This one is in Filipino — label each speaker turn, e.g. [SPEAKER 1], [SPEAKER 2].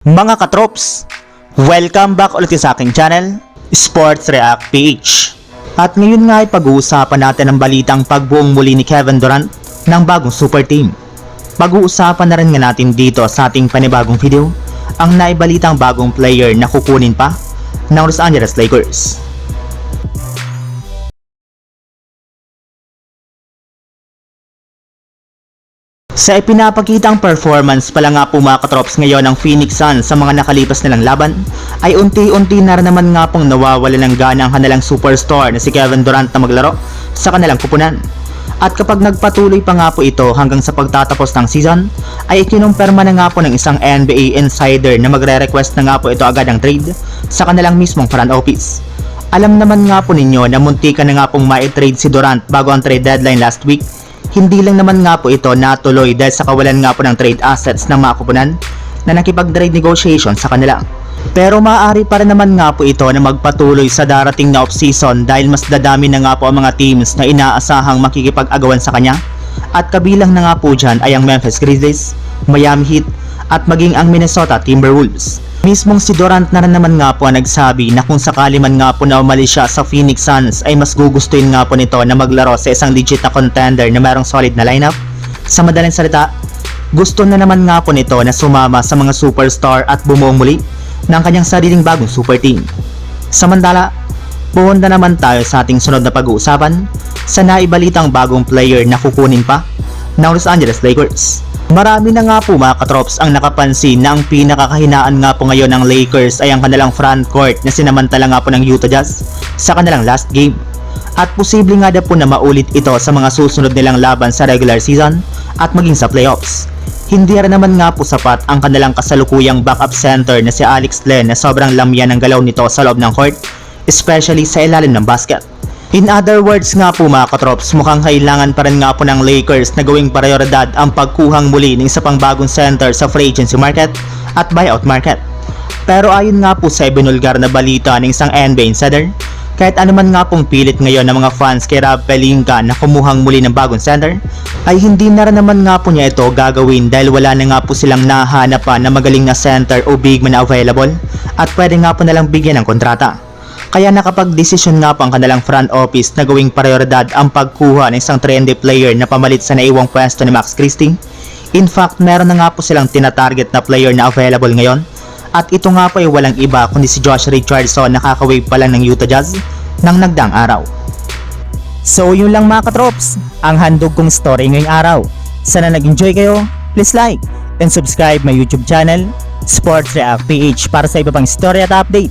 [SPEAKER 1] Mga katrops, welcome back ulit sa aking channel, Sports React PH. At ngayon nga ay pag-uusapan natin ang balitang pagbuong muli ni Kevin Durant ng bagong super team. Pag-uusapan na rin nga natin dito sa ating panibagong video ang naibalitang bagong player na kukunin pa ng Los Angeles Lakers. Sa ipinapakitang performance pala nga po mga katrops ngayon ng Phoenix Suns sa mga nakalipas nilang laban, ay unti-unti na naman nga pong nawawala ng gana ang kanilang superstar na si Kevin Durant na maglaro sa kanilang kupunan. At kapag nagpatuloy pa nga po ito hanggang sa pagtatapos ng season, ay ikinumpirma na nga po ng isang NBA insider na magre-request na nga po ito agad ng trade sa kanilang mismong front office. Alam naman nga po ninyo na munti ka na nga pong ma-trade si Durant bago ang trade deadline last week hindi lang naman nga po ito natuloy dahil sa kawalan nga po ng trade assets ng mga kupunan na nakipag-trade negotiation sa kanila. Pero maaari pa rin naman nga po ito na magpatuloy sa darating na off-season dahil mas dadami na nga po ang mga teams na inaasahang makikipag-agawan sa kanya. At kabilang na nga po dyan ay ang Memphis Grizzlies, Miami Heat at maging ang Minnesota Timberwolves. Mismong si Durant na naman nga po ang nagsabi na kung sakali man nga po na umalis siya sa Phoenix Suns ay mas gugustuhin nga po nito na maglaro sa isang legit na contender na mayroong solid na lineup. Sa madaling salita, gusto na naman nga po nito na sumama sa mga superstar at bumuo muli ng kanyang sariling bagong super team. Samantala, pumunta naman tayo sa ating sunod na pag-uusapan sa naibalitang bagong player na kukunin pa ng Los Angeles Lakers. Marami na nga po mga katrops ang nakapansin na ang pinakakahinaan nga po ngayon ng Lakers ay ang kanilang front court na sinamantala nga po ng Utah Jazz sa kanilang last game. At posible nga daw po na maulit ito sa mga susunod nilang laban sa regular season at maging sa playoffs. Hindi rin naman nga po sapat ang kanilang kasalukuyang backup center na si Alex Len na sobrang lamyan ng galaw nito sa loob ng court, especially sa ilalim ng basket. In other words nga po mga katrops, mukhang kailangan pa rin nga po ng Lakers na gawing prioridad ang pagkuhang muli ng isa pang bagong center sa free agency market at buyout market. Pero ayon nga po sa ibinulgar na balita ng isang NBA insider, kahit anuman nga pong pilit ngayon ng mga fans kay Rob Pelinka na kumuhang muli ng bagong center, ay hindi na rin naman nga po niya ito gagawin dahil wala na nga po silang nahanap pa na magaling na center o big man na available at pwede nga po nalang bigyan ng kontrata. Kaya nakapag-desisyon nga po ang kanilang front office na gawing prioridad ang pagkuha ng isang trendy player na pamalit sa naiwang pwesto ni Max Christie. In fact, meron na nga po silang tinatarget na player na available ngayon at ito nga po ay walang iba kundi si Josh Richardson na kakawave pa lang ng Utah Jazz ng nagdaang araw. So yun lang mga katrops, ang handog kong story ngayong araw. Sana nag-enjoy kayo, please like and subscribe my YouTube channel, Sports React PH para sa iba pang story at update